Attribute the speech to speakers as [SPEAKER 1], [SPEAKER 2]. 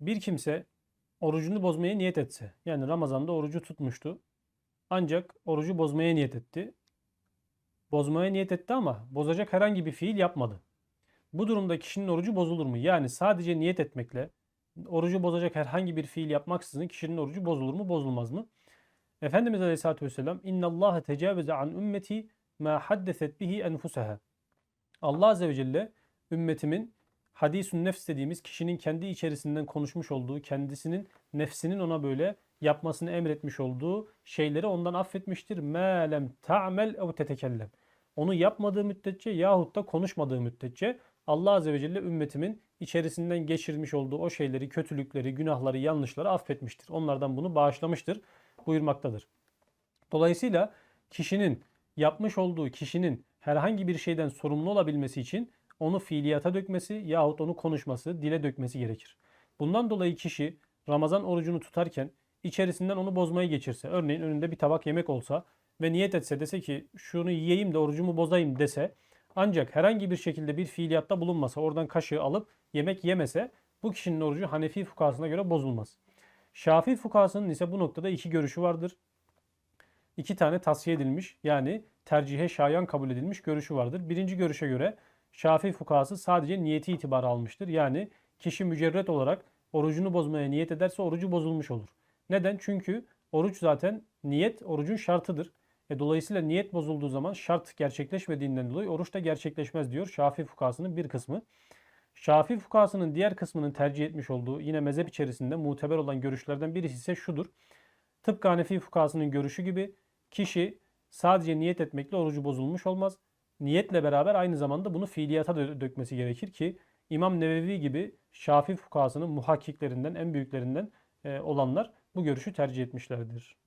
[SPEAKER 1] Bir kimse orucunu bozmaya niyet etse, yani Ramazan'da orucu tutmuştu. Ancak orucu bozmaya niyet etti. Bozmaya niyet etti ama bozacak herhangi bir fiil yapmadı. Bu durumda kişinin orucu bozulur mu? Yani sadece niyet etmekle orucu bozacak herhangi bir fiil yapmaksızın kişinin orucu bozulur mu, bozulmaz mı? Efendimiz Aleyhisselatü Vesselam اِنَّ اللّٰهَ تَجَاوَزَ عَنْ ümmeti مَا حَدَّثَتْ بِهِ اَنْفُسَهَا Allah Azze ve Celle ümmetimin hadisün nefs dediğimiz kişinin kendi içerisinden konuşmuş olduğu, kendisinin nefsinin ona böyle yapmasını emretmiş olduğu şeyleri ondan affetmiştir. Melem ta'mel ev tetekellem. Onu yapmadığı müddetçe yahut da konuşmadığı müddetçe Allah Azze ve Celle ümmetimin içerisinden geçirmiş olduğu o şeyleri, kötülükleri, günahları, yanlışları affetmiştir. Onlardan bunu bağışlamıştır buyurmaktadır. Dolayısıyla kişinin yapmış olduğu kişinin herhangi bir şeyden sorumlu olabilmesi için onu fiiliyata dökmesi yahut onu konuşması, dile dökmesi gerekir. Bundan dolayı kişi Ramazan orucunu tutarken içerisinden onu bozmayı geçirse, örneğin önünde bir tabak yemek olsa ve niyet etse dese ki şunu yiyeyim de orucumu bozayım dese ancak herhangi bir şekilde bir fiiliyatta bulunmasa, oradan kaşığı alıp yemek yemese bu kişinin orucu Hanefi fukahasına göre bozulmaz. Şafii fukahasının ise bu noktada iki görüşü vardır. İki tane tavsiye edilmiş yani tercihe şayan kabul edilmiş görüşü vardır. Birinci görüşe göre Şafii fukahası sadece niyeti itibarı almıştır. Yani kişi mücerret olarak orucunu bozmaya niyet ederse orucu bozulmuş olur. Neden? Çünkü oruç zaten niyet orucun şartıdır. E, dolayısıyla niyet bozulduğu zaman şart gerçekleşmediğinden dolayı oruç da gerçekleşmez diyor Şafii fukahasının bir kısmı. Şafii fukahasının diğer kısmının tercih etmiş olduğu yine mezhep içerisinde muteber olan görüşlerden birisi ise şudur. Tıpkı Hanefi fukahasının görüşü gibi kişi sadece niyet etmekle orucu bozulmuş olmaz. Niyetle beraber aynı zamanda bunu fiiliyata dö- dökmesi gerekir ki İmam Nevevi gibi Şafii fukahasının muhakkiklerinden en büyüklerinden e, olanlar bu görüşü tercih etmişlerdir.